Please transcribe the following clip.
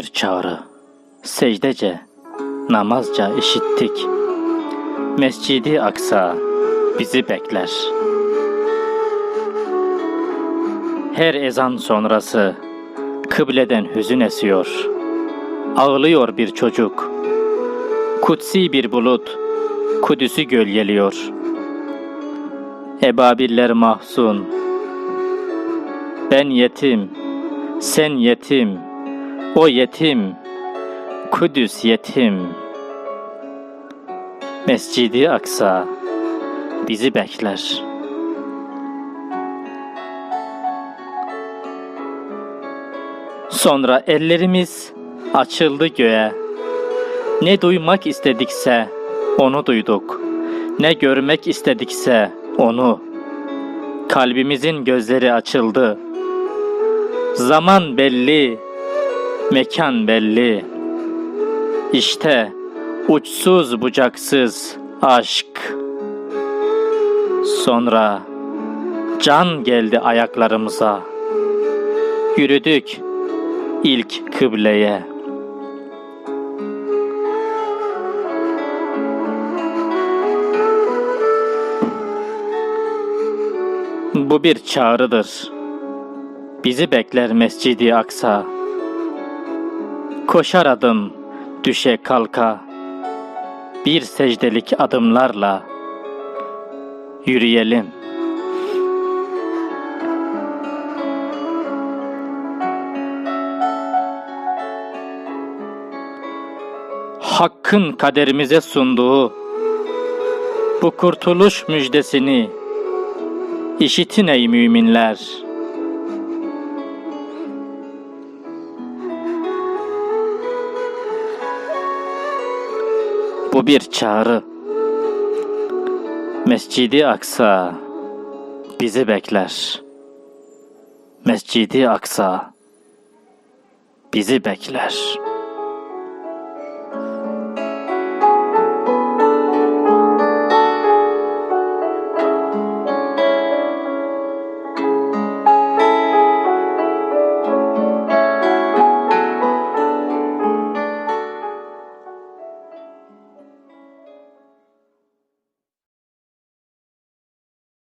çağrı. Secdece, namazca işittik. Mescidi Aksa bizi bekler. Her ezan sonrası kıbleden hüzün esiyor. Ağlıyor bir çocuk. Kutsi bir bulut Kudüs'ü gölgeliyor. Ebabiller mahzun. Ben yetim, sen yetim, o yetim, Kudüs yetim. Mescidi Aksa bizi bekler. Sonra ellerimiz açıldı göğe. Ne duymak istedikse onu duyduk. Ne görmek istedikse onu. Kalbimizin gözleri açıldı. Zaman belli, mekan belli. İşte uçsuz bucaksız aşk. Sonra can geldi ayaklarımıza. Yürüdük ilk kıbleye. Bu bir çağrıdır. Bizi bekler Mescidi Aksa. Koşar adım, düşe kalka. Bir secdelik adımlarla yürüyelim. Hakkın kaderimize sunduğu bu kurtuluş müjdesini işitin ey müminler. Bir çağrı. Mescidi Aksa bizi bekler. Mescidi Aksa bizi bekler.